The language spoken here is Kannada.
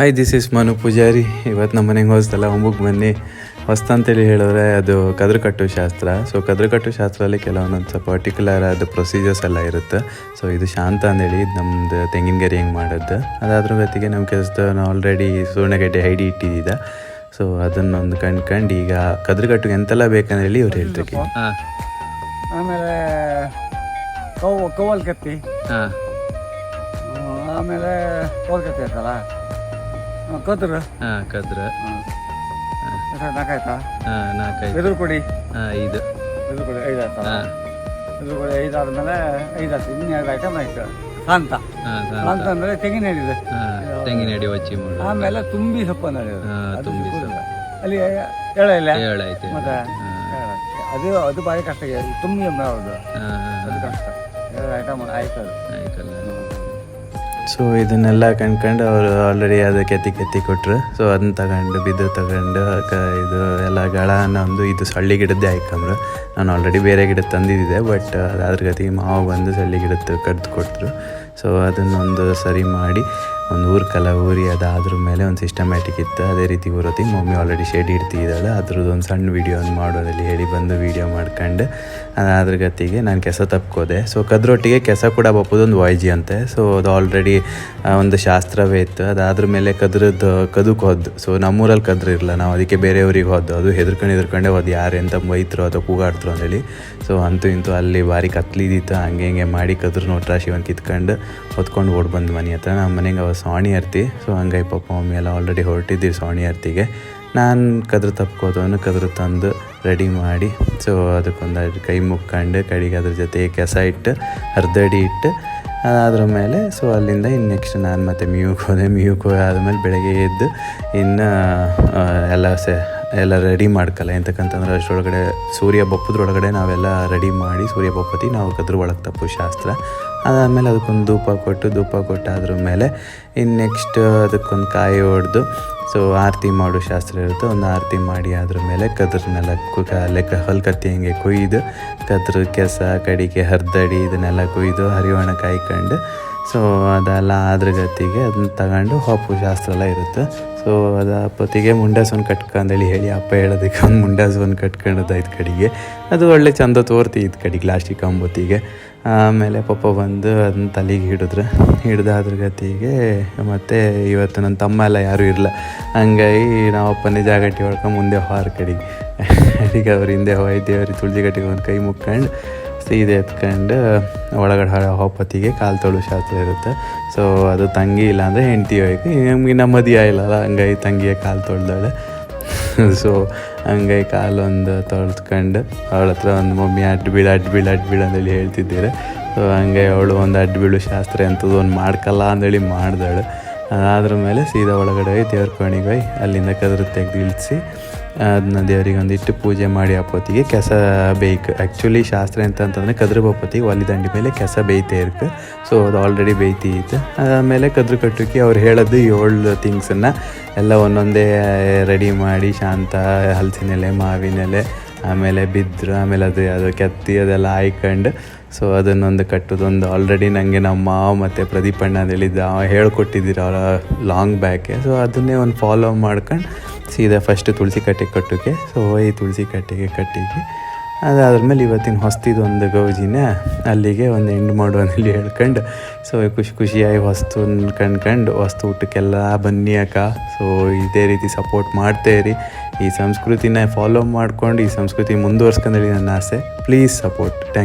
Hi this is Manu Pujari ಇವತ್ತು ನಮ್ಮ ಮನೆಗೆ ಹೊಸ್ತಲ್ಲ ಒಂಬಕ್ಕೆ ಬನ್ನಿ. ಹೊಸ್ತಂತೇಳಿ ಹೇಳಿದ್ರೆ ಅದು ಕದ್ರಕಟ್ಟು ಶಾಸ್ತ್ರ. ಸೊ ಕದ್ರಕಟ್ಟು ಕಟ್ಟು ಶಾಸ್ತ್ರದಲ್ಲಿ ಕೆಲವೊಂದೊಂದು ಪರ್ಟಿಕ್ಯುಲರ್ ಅದು ಪ್ರೊಸೀಜರ್ಸ್ ಎಲ್ಲ ಇರುತ್ತೆ. ಸೊ ಇದು ಶಾಂತ ಅಂದೇಳಿ ಇದು ನಮ್ದು ತೆಂಗಿನಗರಿ ಹೆಂಗೆ ಮಾಡೋದು. ಅದಾದ್ರ ಜೊತೆಗೆ ನಮ್ಮ ಕೆಲಸದ ಆಲ್ರೆಡಿ ಸುವರ್ಣಗಡ್ಡೆ ಐಡಿ ಇಟ್ಟಿದ್ದ ಸೊ ಅದನ್ನೊಂದು ಕಂಡ್ಕಂಡು ಈಗ ಕದ್ರುಕಟ್ಟಿಗೆ ಎಂತೆಲ್ಲ ಬೇಕಂತ ಹೇಳಿ ಇವ್ರು ಹೇಳ್ತಾರೆ ಹಾಂ. ಆಮೇಲೆ ಕವ್ ಕವಲ್ ಕತ್ತಿ ಆಮೇಲೆ ಕವಲ್ ಕತ್ತಿ ಆಯ್ತಲ್ಲ ಆ, ಕದ್ರು? ಹಾಂ ಕದ್ರ. ನಾಲ್ಕಾಯ್ತಾ ಹಾಂ. ನಾಲ್ಕೈದು ಎದುರು ಕೊಡಿ. ಹಾಂ ಐದು. ಎದುರು ಕೊಡಿ ಐದು ಆಯ್ತಾ? ಹಾಂ. ಎದುರು ಕೊಡಿ ಐದು ಆದ್ಮೇಲೆ ಐದು ಆಯ್ತು. ಇನ್ನು ಎರಡು ಐಟಮ್ ಆಯ್ತು. ಸಾಂತ ಸಾಂತ ಅಂದರೆ ತೆಂಗಿನ ಇದೆ. ತೆಂಗಿನ ಅಡಿ ಒಚ್ಚಿ ಆಮೇಲೆ ತುಂಬಿ ಸೊಪ್ಪು ನಡೆಯೋದು ಹಾ, ತುಂಬಿ ಸೊಪ್ಪು. ಅಲ್ಲಿ ಎಳ ಇಲ್ಲ? ಏಳಾಯ್ತು ಮತ್ತೆ ಎಳ. ಅದು ಅದು ಭಾರಿ ಕಷ್ಟ. ತುಂಬಿ ಅಂದ್ರೆ ಅವ್ರದ್ದು ಅದು ಕಷ್ಟ. ಎರಡು ಐಟಮ್ ಆಯ್ತು ಅದು. ಆಯ್ತಲ್ಲ. ಸೊ ಇದನ್ನೆಲ್ಲ ಕಂಡ್ಕೊಂಡು ಅವರು ಆಲ್ರೆಡಿ ಅದು ಕೆತ್ತಿ ಕೆತ್ತಿ ಕೊಟ್ರು. ಸೊ ಅದನ್ನ ತಗೊಂಡು, ಬಿದ್ದು ತಗೊಂಡು ಕ ಇದು ಎಲ್ಲ ಗಳ ಒಂದು ಇದು ಸಳ್ಳಿ ಗಿಡದ್ದೇ ಹಾಕಂಬ್ರು ನಾನು ಆಲ್ರೆಡಿ ಬೇರೆ ಗಿಡ ತಂದಿದ್ದೆ ಬಟ್ ಅದ್ರ ಗತಿಗೆ ಮಾವ ಬಂದು ಸಳ್ಳಿ ಗಿಡದ್ದು ಕಡ್ದು ಕೊಟ್ಟರು ಸೊ ಅದನ್ನೊಂದು ಸರಿ ಮಾಡಿ, ಒಂದು ಊರ್ಕಲ್ಲ ಊರಿ ಅದಾದ್ರ ಮೇಲೆ ಒಂದು ಸಿಸ್ಟಮ್ಯಾಟಿಕ್ ಇತ್ತು. ಅದೇ ರೀತಿ ಊರತಿ ಮಮ್ಮಿ ಆಲ್ರೆಡಿ ಶೆಡ್ ಇಡ್ತಿದ್ದಾಳೆ. ಅದ್ರದ್ದು ಒಂದು ಸಣ್ಣ ವೀಡಿಯೋ ಒಂದು ಮಾಡೋದಲ್ಲಿ ಹೇಳಿ ಬಂದು ವೀಡಿಯೋ ಮಾಡ್ಕೊಂಡು ಅದ್ರ ಗತಿಗೆ ನಾನು ಕೆಸ ತಪ್ಕೋದೆ. ಸೊ ಕದ್ರೊಟ್ಟಿಗೆ ಕೆಸ ಕೂಡ ಬಪ್ಪದೊಂದು ವಾಯ್ಜಿ ಅಂತೆ. ಸೊ ಅದು ಆಲ್ರೆಡಿ ಒಂದು ಶಾಸ್ತ್ರವೇ ಇತ್ತು. ಅದಾದ್ರ ಮೇಲೆ ಕದ್ರದ್ದು ಕದಕ್ಕೆ ಹೋದ್ದು. ಸೊ ನಮ್ಮೂರಲ್ಲಿ ಕದ್ರು ಇರಲ್ಲ ನಾವು ಅದಕ್ಕೆ ಬೇರೆಯವ್ರಿಗೆ ಹೋದ್ದು. ಅದು ಹೆದರ್ಕೊಂಡು ಹೆದರ್ಕೊಂಡೆ ಹೋದ್ ಯಾರು ಎಂತ ಬೈತ್ರು ಅಥವಾ ಕೂಗಾಡ್ತರು ಅಂತೇಳಿ ಸೊ ಅಂತೂ ಇಂತೂ ಅಲ್ಲಿ ಭಾರಿ ಕತ್ಲಿದ್ದಿತ್ತು ಹಂಗೆ ಹಿಂಗೆ ಮಾಡಿ ಕದ್ರು ನೋಟ್ರಾಶಿ ಒಂದು ಕಿತ್ಕೊಂಡು ಹೊತ್ಕೊಂಡು ಓಡ್ ಬಂದು ಮನೆ ಹತ್ರ. ನಮ್ಮ ಮನೆಗೆ ಅವ ಸಾಣಿ ಅರ್ತಿ ಸೊ ಹಂಗಾಗಿ ಪಪ್ಪ ಮಮ್ಮಿ ಎಲ್ಲ ಆಲ್ರೆಡಿ ಹೊರಟಿದ್ದೀವಿ ಸಾಣಿ ಅರ್ತಿಗೆ ನಾನು ಕದ್ರು ತಪ್ಕೋದವನು ಕದ್ರು ತಂದು ರೆಡಿ ಮಾಡಿ ಸೊ ಅದಕ್ಕೊಂದು ಕೈ ಮುಕ್ಕೊಂಡು ಕಡೆಗೆ ಅದ್ರ ಜೊತೆ ಕೆಸ ಇಟ್ಟು ಅರ್ಧಡಿ ಇಟ್ಟು ಅದಾದ್ರ ಮೇಲೆ ಸೊ ಅಲ್ಲಿಂದ ಇನ್ನು ನೆಕ್ಸ್ಟ್ ನಾನು ಮತ್ತೆ ಮ್ಯೂಕ್ ಹೋದೆ. ಮ್ಯೂಕ್ ಹೋಗಿ ಆದಮೇಲೆ ಬೆಳಗ್ಗೆ ಎದ್ದು ಇನ್ನು ಎಲ್ಲ ಸೆ, ಎಲ್ಲ ರೆಡಿ ಮಾಡ್ಕಲ್ಲ. ಎಂತಕ್ಕಂತಂದ್ರೆ ಅಷ್ಟರೊಳಗಡೆ ಸೂರ್ಯ ಬಪ್ಪದ್ರೊಳಗಡೆ ನಾವೆಲ್ಲ ರೆಡಿ ಮಾಡಿ, ಸೂರ್ಯ ಬಪ್ಪತಿ ನಾವು ಕದ್ರ ಒಳಗೆ ತಪ್ಪು ಶಾಸ್ತ್ರ. ಅದಾದಮೇಲೆ ಅದಕ್ಕೊಂದು ಧೂಪ ಕೊಟ್ಟು, ಧೂಪ ಕೊಟ್ಟಾದ್ರ ಮೇಲೆ ಇನ್ನು ನೆಕ್ಸ್ಟ್ ಅದಕ್ಕೊಂದು ಕಾಯಿ ಹೊಡೆದು ಸೊ ಆರತಿ ಮಾಡೋ ಶಾಸ್ತ್ರ ಇರುತ್ತೆ. ಒಂದು ಆರತಿ ಮಾಡಿ ಅದ್ರ ಮೇಲೆ ಕದ್ರನ್ನೆಲ್ಲ ಕು ಲೆಕ್ಕ ಹೊಲ್ಕತ್ತಿ ಹಿಂಗೆ ಕೊಯ್ದು, ಕದ್ರ ಕೆಸ, ಕಡಿಕೆ, ಹರ್ದಡಿ ಇದನ್ನೆಲ್ಲ ಕೊಯ್ದು, ಹರಿವಣ ಕಾಯ್ಕೊಂಡು ಸೊ ಅದೆಲ್ಲ ಅದ್ರ ಗತಿಗೆ ಅದನ್ನ ತಗೊಂಡು ಹೋಪು ಶಾಸ್ತ್ರ ಎಲ್ಲ ಇರುತ್ತೆ. ಸೊ ಅದು ಅಪ್ಪತ್ತಿಗೆ ಕಟ್ಕ ಕಟ್ಕೊಂಡೇಳಿ ಹೇಳಿ ಅಪ್ಪ ಹೇಳೋದಕ್ಕೆ ಒಂದು ಮುಂಡಾಸವನ್ನು ಕಟ್ಕೊಂಡದಾಯ್ತು ಕಡೆಗೆ. ಅದು ಒಳ್ಳೆ ಚಂದ ತೋರ್ತಿ ಇದು ಕಡೆಗೆ ಲಾಸ್ಟಿಗೆ ಕಂಬೊತ್ತಿಗೆ. ಆಮೇಲೆ ಪಪ್ಪ ಬಂದು ಅದನ್ನ ತಲೆಗೆ ಹಿಡಿದ್ರೆ. ಹಿಡ್ದು ಅದ್ರ ಗತಿಗೆ ಮತ್ತು ಇವತ್ತು ನನ್ನ ತಮ್ಮ ಎಲ್ಲ ಯಾರೂ ಇರಲ್ಲ ಹಂಗಾಗಿ ನಾವು ಅಪ್ಪನೇ ಜಾಗಟ್ಟಿ ಹೊಡ್ಕೊಂಡು ಮುಂದೆ ಹೊರ ಕಡೆಗೆ. ಅಡಿಗೆ ಅವ್ರ ಹಿಂದೆ ಹೋಯ್ತು ಅವ್ರಿಗೆ ಗಟ್ಟಿಗೆ ಒಂದು ಕೈ ಮುಕ್ಕೊಂಡು ಸೀದೆ ಎತ್ಕೊಂಡು ಒಳಗಡೆ ಹೊಪ್ಪತ್ತಿಗೆ ಕಾಲು ತೊಳು ಶಾಸ್ತ್ರ ಇರುತ್ತೆ. ಸೊ ಅದು ತಂಗಿ ಇಲ್ಲ ಅಂದರೆ ಹೆಂಡತಿ ಹೋಯ್ತು. ನಮಗೆ ನಮ್ಮದಿ ಇಲ್ಲಲ್ಲ ಹಂಗಾಗಿ ತಂಗಿಯ ಕಾಲು ತೊಳ್ದಾಳೆ. ಸೊ ಹಂಗಾಗಿ ಒಂದು ತೊಳೆತ್ಕೊಂಡು ಅವಳ ಹತ್ರ ಒಂದು ಮಮ್ಮಿ ಅಡ್ಡು ಬೀಳು ಅಡ್ಡು ಬೀಳು ಅಡ್ಡು ಬೀಳು ಅಂತೇಳಿ ಹೇಳ್ತಿದ್ದೀರಿ. ಸೊ ಹಂಗೆ ಅವಳು ಒಂದು ಅಡ್ಡು ಬೀಳು ಶಾಸ್ತ್ರ ಅಂಥದ್ದು ಒಂದು ಮಾಡ್ಕಲ್ಲ ಅಂದೇಳಿ ಮಾಡ್ದಾಳು. ಅದಾದ್ರ ಮೇಲೆ ಸೀದಾ ಒಳಗಡೆ ಹೋಗಿ ದೇವ್ರ ಕೋಣಿಗೆ ಹೋಗಿ ಅಲ್ಲಿಂದ ಕದ್ರ ತೆಗೆದು ಇಳಿಸಿ ಅದನ್ನ ದೇವರಿಗೆ ಒಂದಿಟ್ಟು ಪೂಜೆ ಮಾಡಿ ಅಪ್ಪೊತ್ತಿಗೆ ಕೆಸ ಬೇಯ್ಕು. ಆ್ಯಕ್ಚುಲಿ ಶಾಸ್ತ್ರ ಅಂತಂತಂದ್ರೆ ಅಂತಂದರೆ ಕದ್ರ ಬಪ್ಪತ್ತಿಗೆ ಒಲಿ ದಂಡಿ ಮೇಲೆ ಕೆಸ ಬೇಯ್ತೇ ಇರ್ಕು. ಸೊ ಅದು ಆಲ್ರೆಡಿ ಬೇಯ್ತಿತ್ತು ಆಮೇಲೆ ಕದ್ರು ಕಟ್ಟಕ್ಕೆ ಅವ್ರು ಹೇಳೋದು ಏಳು ಥಿಂಗ್ಸನ್ನು ಎಲ್ಲ ಒಂದೊಂದೇ ರೆಡಿ ಮಾಡಿ ಶಾಂತ, ಹಲಸಿನೆಲೆ, ಮಾವಿನೆಲೆ, ಆಮೇಲೆ ಬಿದ್ರು, ಆಮೇಲೆ ಅದು ಅದು ಕೆತ್ತಿ ಅದೆಲ್ಲ ಆಯ್ಕೊಂಡು ಸೊ ಅದನ್ನೊಂದು ಕಟ್ಟೋದೊಂದು ಆಲ್ರೆಡಿ ನನಗೆ ನಮ್ಮ ಮತ್ತು ಪ್ರದೀಪ್ ಅಣ್ಣ ಹೇಳಿದ್ದ ಹೇಳ್ಕೊಟ್ಟಿದ್ದೀರ ಲಾಂಗ್ ಬ್ಯಾಕೆ ಸೊ ಅದನ್ನೇ ಒಂದು ಫಾಲೋ ಮಾಡ್ಕೊಂಡು ಸೀದಾ ಫಸ್ಟ್ ತುಳಸಿ ಕಟ್ಟೆಗೆ ಕಟ್ಟೋಕೆ. ಸೊ ಈ ತುಳಸಿ ಕಟ್ಟೆಗೆ ಕಟ್ಟಿಗೆ ಅದಾದ್ಮೇಲೆ ಇವತ್ತಿನ ಹೊಸ್ತಿದೊಂದು ಗೌಜಿನ ಅಲ್ಲಿಗೆ ಒಂದು ಎಂಡ್ ಮಾಡುವಲ್ಲಿ ಹೇಳ್ಕೊಂಡು ಸೊ ಖುಷಿ ಖುಷಿಯಾಗಿ ಹೊಸ್ತು ಕಂಡ್ಕೊಂಡು ಹೊಸ್ತು ಊಟಕ್ಕೆಲ್ಲ ಬನ್ನಿ ಅಕ್ಕ. ಸೊ ಇದೇ ರೀತಿ ಸಪೋರ್ಟ್ ಮಾಡ್ತೇರಿ ಈ ಸಂಸ್ಕೃತಿನ ಫಾಲೋ ಮಾಡ್ಕೊಂಡು, ಈ ಸಂಸ್ಕೃತಿ ಮುಂದುವರ್ಸ್ಕೊಂಡೇಳಿ ನನ್ನ ಆಸೆ. Please support thank